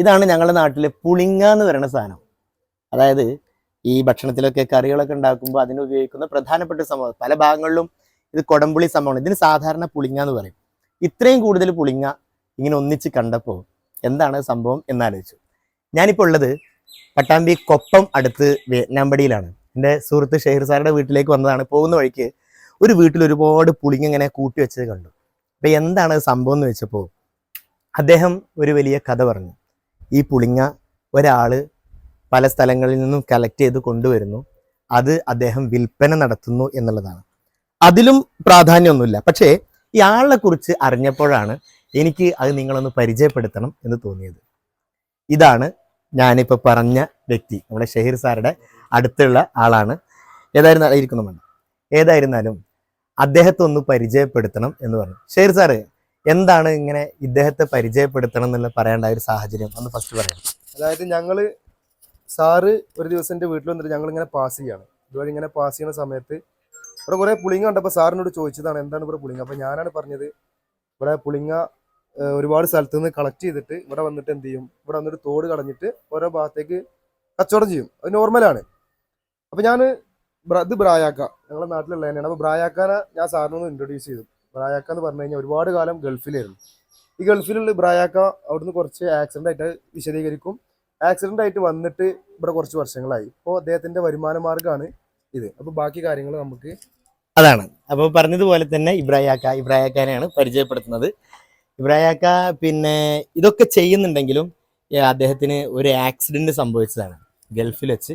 ഇതാണ് ഞങ്ങളുടെ നാട്ടിൽ പുളിങ്ങ എന്ന് പറയുന്ന സാധനം. അതായത് ഈ ഭക്ഷണത്തിലൊക്കെ കറികളൊക്കെ ഉണ്ടാക്കുമ്പോൾ അതിന് ഉപയോഗിക്കുന്ന പ്രധാനപ്പെട്ട സംഭവം പല ഭാഗങ്ങളിലും ഇത് കൊടംപുളി സംഭവമാണ്. ഇതിന് സാധാരണ പുളിങ്ങ എന്ന് പറയും. ഇത്രയും കൂടുതൽ പുളിങ്ങ ഇങ്ങനെ ഒന്നിച്ച് കണ്ടപ്പോൾ എന്താണ് സംഭവം എന്നാലോചിച്ചു. ഞാനിപ്പോൾ ഉള്ളത് പട്ടാമ്പി കൊപ്പം അടുത്ത് വേനാമ്പടിയിലാണ് എന്റെ സുഹൃത്ത് ഷെഹർ സാറുടെ വീട്ടിലേക്ക് വന്നതാണ്. പോകുന്ന വഴിക്ക് ഒരു വീട്ടിൽ ഒരുപാട് പുളിങ്ങ ഇങ്ങനെ കൂട്ടി വെച്ചത് കണ്ടു. അപ്പം എന്താണ് സംഭവം എന്ന് വെച്ചപ്പോൾ അദ്ദേഹം ഒരു വലിയ കഥ പറഞ്ഞു. ഈ പുളിങ്ങ ഒരാൾ പല സ്ഥലങ്ങളിൽ നിന്നും കളക്ട് ചെയ്ത് കൊണ്ടുവരുന്നു. അത് അദ്ദേഹം വിൽപ്പന നടത്തുന്നു എന്നുള്ളതാണ്. അതിലും പ്രാധാന്യമൊന്നുമില്ല. പക്ഷേ ആളിനെ കുറിച്ച് അറിഞ്ഞപ്പോഴാണ് എനിക്ക് അത് നിങ്ങളൊന്ന് പരിചയപ്പെടുത്തണം എന്ന് തോന്നിയത്. ഇതാണ് ഞാനിപ്പോൾ പറഞ്ഞ വ്യക്തി. നമ്മുടെ ഷഹീർ സാറുടെ അടുത്തുള്ള ആളാണ്. ഏതായിരുന്നാലും ഇരിക്കുന്നുമുണ്ട് ഏതായിരുന്നാലും അദ്ദേഹത്തെ ഒന്ന് പരിചയപ്പെടുത്തണം എന്ന് പറഞ്ഞു. ഷഹീർ സാറ് എന്താണ് ഇങ്ങനെ ഇദ്ദേഹത്തെ പരിചയപ്പെടുത്തണം എന്നുള്ള പറയേണ്ട ഒരു സാഹചര്യം? ഒന്ന് ഫസ്റ്റ് പറയാം. അതായത് ഞങ്ങൾ സാറ് ഒരു ദിവസം എന്റെ വീട്ടിൽ വന്നിട്ട് ഞങ്ങൾ ഇങ്ങനെ പാസ് ചെയ്യാണ്. ഇതുവഴി ഇങ്ങനെ പാസ് ചെയ്യുന്ന സമയത്ത് ഇവിടെ കുറെ പുളിങ്ങ കണ്ടപ്പോൾ സാറിനോട് ചോദിച്ചതാണ് എന്താണ് ഇവിടെ പുളിങ്ങ? അപ്പോൾ ഞാനാണ് പറഞ്ഞത് ഇവിടെ പുളിങ്ങ ഒരുപാട് സ്ഥലത്ത് നിന്ന് കളക്ട് ചെയ്തിട്ട് ഇവിടെ വന്നിട്ട് എന്ത് ചെയ്യും? ഇവിടെ വന്നിട്ട് തോട് കളഞ്ഞിട്ട് ഓരോ ഭാഗത്തേക്ക് കച്ചവടം ചെയ്യും. അത് നോർമലാണ് അപ്പോൾ ഞാൻ ഇത് ബ്രായാക്ക ഞങ്ങളുടെ നാട്ടിലുള്ള തന്നെയാണ് അപ്പോൾ ബ്രായാക്കാനെ ഞാൻ സാറിനൊന്ന് ഇൻട്രൊഡ്യൂസ് ചെയ്തു. ബ്രായാക്ക എന്ന് പറഞ്ഞു കഴിഞ്ഞാൽ ഒരുപാട് കാലം ഗൾഫിലായിരുന്നു. ഈ ഗൾഫിലുള്ള ബ്രായാക്ക അവിടുന്ന് കുറച്ച് ആക്സിഡന്റ് ആയിട്ട് വിശദീകരിക്കും. ആക്സിഡന്റ് ആയിട്ട് വന്നിട്ട് ഇവിടെ കുറച്ച് വർഷങ്ങളായി. ഇപ്പോൾ അദ്ദേഹത്തിന്റെ വരുമാന മാർഗമാണ് ഇത്. അപ്പോൾ ബാക്കി കാര്യങ്ങൾ നമുക്ക് അതാണ്. അപ്പോൾ പറഞ്ഞതുപോലെ തന്നെ ഇബ്രായാക്ക ഇബ്രായാക്കാനെയാണ് പരിചയപ്പെടുത്തുന്നത്. ഇബ്രായാക്ക പിന്നെ ഇതൊക്കെ ചെയ്യുന്നുണ്ടെങ്കിലും അദ്ദേഹത്തിന് ഒരു ആക്സിഡന്റ് സംഭവിച്ചതാണ്. ഗൾഫിൽ വെച്ച്.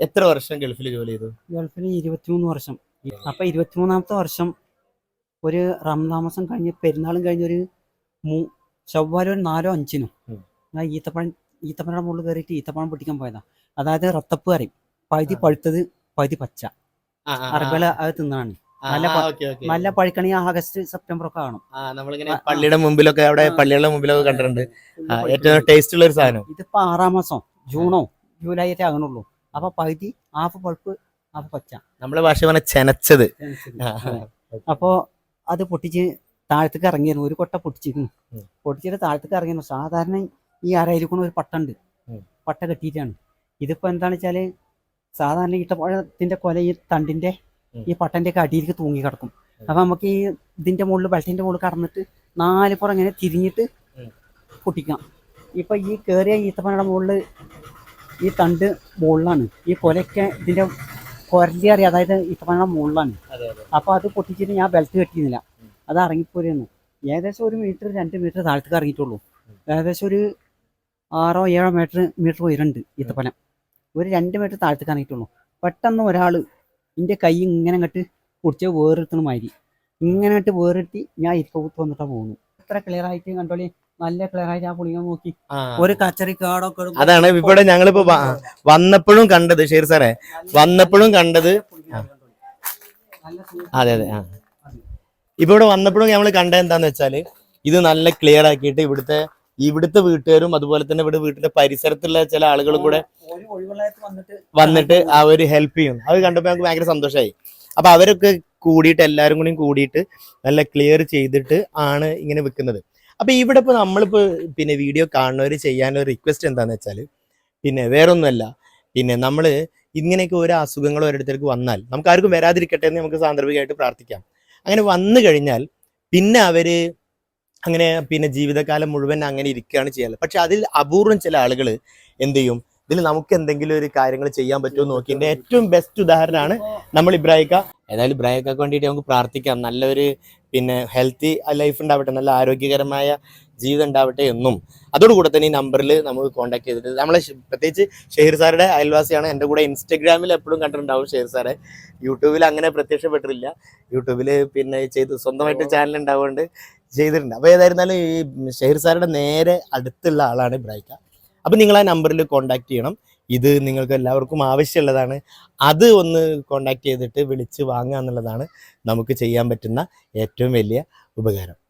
എത്ര വർഷം ഗൾഫിൽ ജോലി ചെയ്തു? ഗൾഫിൽ ഇരുപത്തിമൂന്ന് വർഷം. അപ്പൊ ഇരുപത്തിമൂന്നാമത്തെ വർഷം ഒരു റംതാമസം മാസം കഴിഞ്ഞ് പെരുന്നാളും കഴിഞ്ഞൊരു മൂ ചൊവ്വാലും ഒരു നാലോ അഞ്ചിനും. ഞാൻ ഈത്തപ്പഴം ഈത്തപ്പഴയുടെ മുകളിൽ കയറിയിട്ട് ഈത്തപ്പഴം പൊട്ടിക്കാൻ പോയതാ. അതായത് റത്തപ്പ് കറി. പകുതി. പഴുത്തത് പകുതി പച്ച. അറബികൾ അത് തിന്നാണ്. നല്ല നല്ല പഴുക്കണി ആഗസ്റ്റ് സെപ്റ്റംബർ ഒക്കെ കാണും. നമ്മളിങ്ങനെ. പള്ളിയുടെ മുമ്പിലൊക്കെ അവിടെ. പള്ളികളുടെ മുമ്പിലൊക്കെ കണ്ടിട്ടുണ്ട്. ഏറ്റവും ടേസ്റ്റ് ഉള്ള ഒരു സാധനം. ഇതിപ്പോ ആറാം മാസം. ജൂണോ ജൂലൈ ആയിട്ടേ ആകണുള്ളൂ. അപ്പൊ പകുതി ഹാഫ് പഴുപ്പ് ഹാഫ് പച്ച. നമ്മളെ ഭാഷ പറഞ്ഞ ചെനച്ചത്. അപ്പോ അത് പൊട്ടിച്ച് താഴത്തേക്ക് ഇറങ്ങിയിരുന്നു. ഒരു കൊട്ട പൊട്ടിച്ചിരുന്നു. പൊട്ടിച്ചിട്ട് താഴത്തേക്ക് ഇറങ്ങിയിരുന്നു. സാധാരണ ഈ അരയിരിക്കണ ഒരു പട്ടുണ്ട്. പട്ട കെട്ടിയിട്ടാണ്. ഇതിപ്പോ എന്താണെന്ന് വെച്ചാൽ സാധാരണ ഇട്ടപ്പോഴത്തിന്റെ കൊല ഈ തണ്ടിന്റെ ഈ പട്ടന്റെ ഒക്കെ അടിയിലേക്ക് തൂങ്ങി കിടക്കും. അപ്പൊ നമുക്ക് ഈ ഇതിന്റെ മുകളിൽ ബെൽറ്റിന്റെ മുകളിൽ കടന്നിട്ട് നാല് പുറം ഇങ്ങനെ തിരിഞ്ഞിട്ട് പൊട്ടിക്കാം. ഇപ്പൊ ഈ കേറിയ ഈത്തപ്പനയുടെ മുകളിൽ ഈ തണ്ട് മുകളിലാണ്. ഈ കൊലയൊക്കെ ഇതിന്റെ കൊരലി അറിയാം. അതായത് ഇത്തവണ മുകളിലാണ് അപ്പൊ അത് പൊട്ടിച്ചിട്ട് ഞാൻ ബെൽറ്റ് കെട്ടിയിരുന്നില്ല. അത് ഇറങ്ങിപ്പോരുന്നു. ഏകദേശം ഒരു മീറ്റർ രണ്ട് മീറ്റർ താഴത്തേക്ക് ഇറങ്ങിയിട്ടുള്ളൂ. ഏകദേശം ഒരു ആറോ ഏഴോ മീറ്റർ മീറ്റർ ഉയരുണ്ട് ഈത്തപ്പന ഒരു രണ്ട് മീറ്റർ താഴത്തേക്ക് ഇറങ്ങിയിട്ടുള്ളൂ. പെട്ടെന്ന് ഒരാൾ എന്റെ കൈ ഇങ്ങനെ കെട്ട് പൊടിച്ച് വേറെടുത്തണ മാതിരി. ഇങ്ങനെ കെട്ട് വേറിട്ട് ഞാൻ ഇരിക്കത്ത് വന്നിട്ടാണ് പോകുന്നു എത്ര ക്ലിയർ ആയിട്ട് കണ്ടോളി? നല്ല ക്ലിയർ ആയിട്ട് ആ പുളിങ്ങ നോക്കി. ഒരു കച്ചറി കാടൊക്കെ ഇടുമ്പോ അതാണ് ഇവിടെ ഞങ്ങളിപ്പോ വന്നപ്പോഴും കണ്ടത് ഷെയർ സാറേ. വന്നപ്പോഴും കണ്ടത്. അതെ അതെ ആ. ഇപ്പൊ ഇവിടെ വന്നപ്പോഴും നമ്മൾ കണ്ടത് എന്താന്ന് വെച്ചാൽ ഇത് നല്ല ക്ലിയർ ആക്കിയിട്ട് ഇവിടുത്തെ ഇവിടുത്തെ വീട്ടുകാരും അതുപോലെ തന്നെ ഇവിടെ വീട്ടിന്റെ പരിസരത്തുള്ള ചില ആളുകളും കൂടെ വന്നിട്ട് അവർ ഹെൽപ്പ് ചെയ്യും അത് കണ്ടപ്പോൾ ഞങ്ങൾക്ക് ഭയങ്കര സന്തോഷമായി അപ്പൊ അവരൊക്കെ കൂടിയിട്ട് എല്ലാവരും കൂടി കൂടിയിട്ട് നല്ല ക്ലിയർ ചെയ്തിട്ട് ആണ് ഇങ്ങനെ വെക്കുന്നത്. അപ്പൊ ഇവിടെ ഇപ്പൊ നമ്മളിപ്പോ പിന്നെ വീഡിയോ കാണുന്നവർ ചെയ്യാനൊരു റിക്വസ്റ്റ് എന്താന്ന് വെച്ചാൽ പിന്നെ വേറൊന്നുമല്ല. പിന്നെ നമ്മൾ ഇങ്ങനെയൊക്കെ ഓരോ അസുഖങ്ങൾ ഓരോരുത്തർക്ക് വന്നാൽ നമുക്ക് ആർക്കും വരാതിരിക്കട്ടെ എന്ന് നമുക്ക് സാന്ദർഭികമായിട്ട് പ്രാർത്ഥിക്കാം. അങ്ങനെ വന്നു കഴിഞ്ഞാൽ പിന്നെ അവർ അങ്ങനെ പിന്നെ ജീവിതകാലം മുഴുവൻ അങ്ങനെ ഇരിക്കുകയാണ് ചെയ്യാറ്. പക്ഷെ അതിൽ അപൂർവം ചില ആളുകൾ എന്ത് ചെയ്യും? ഇതിൽ നമുക്ക് എന്തെങ്കിലും ഒരു കാര്യങ്ങൾ ചെയ്യാൻ പറ്റുമോ നോക്കിയതിന്റെ ഏറ്റവും ബെസ്റ്റ് ഉദാഹരണമാണ് നമ്മൾ ഇബ്രാഹിക്ക ഏതായാലും ഇബ്രാഹിക്കക്ക് വേണ്ടിയിട്ട് നമുക്ക് പ്രാർത്ഥിക്കാം. നല്ലൊരു പിന്നെ ഹെൽത്തി ലൈഫ് ഉണ്ടാവട്ടെ നല്ല ആരോഗ്യകരമായ ജീവിതം ഉണ്ടാവട്ടെ എന്നും. അതോടുകൂടെ തന്നെ ഈ നമ്പറിൽ നമുക്ക് കോൺടാക്ട് ചെയ്തിട്ട് നമ്മളെ പ്രത്യേകിച്ച് ഷെഹീർ സാറുടെ അയൽവാസിയാണ്. എന്റെ കൂടെ ഇൻസ്റ്റഗ്രാമിൽ എപ്പോഴും കണ്ടിട്ടുണ്ടാവും ഷെഹീർ സാറെ. യൂട്യൂബിൽ അങ്ങനെ പ്രത്യക്ഷപ്പെട്ടിട്ടില്ല. യൂട്യൂബിൽ പിന്നെ ചെയ്ത് സ്വന്തമായിട്ട് ചാനൽ ഉണ്ടാവുകൊണ്ട് ചെയ്തിട്ടുണ്ട്. അപ്പോൾ ഏതായിരുന്നാലും ഈ ഷെഹീർ സാറുടെ നേരെ അടുത്തുള്ള ആളാണ് ഇബ്രാഹിക്ക അപ്പം നിങ്ങൾ ആ നമ്പറിൽ കോൺടാക്ട് ചെയ്യണം. ഇത് നിങ്ങൾക്ക് എല്ലാവർക്കും ആവശ്യമുള്ളതാണ്. അത് ഒന്ന് കോൺടാക്ട് ചെയ്തിട്ട് വിളിച്ച് വാങ്ങുക എന്നുള്ളതാണ് നമുക്ക് ചെയ്യാൻ പറ്റുന്ന ഏറ്റവും വലിയ ഉപകാരം.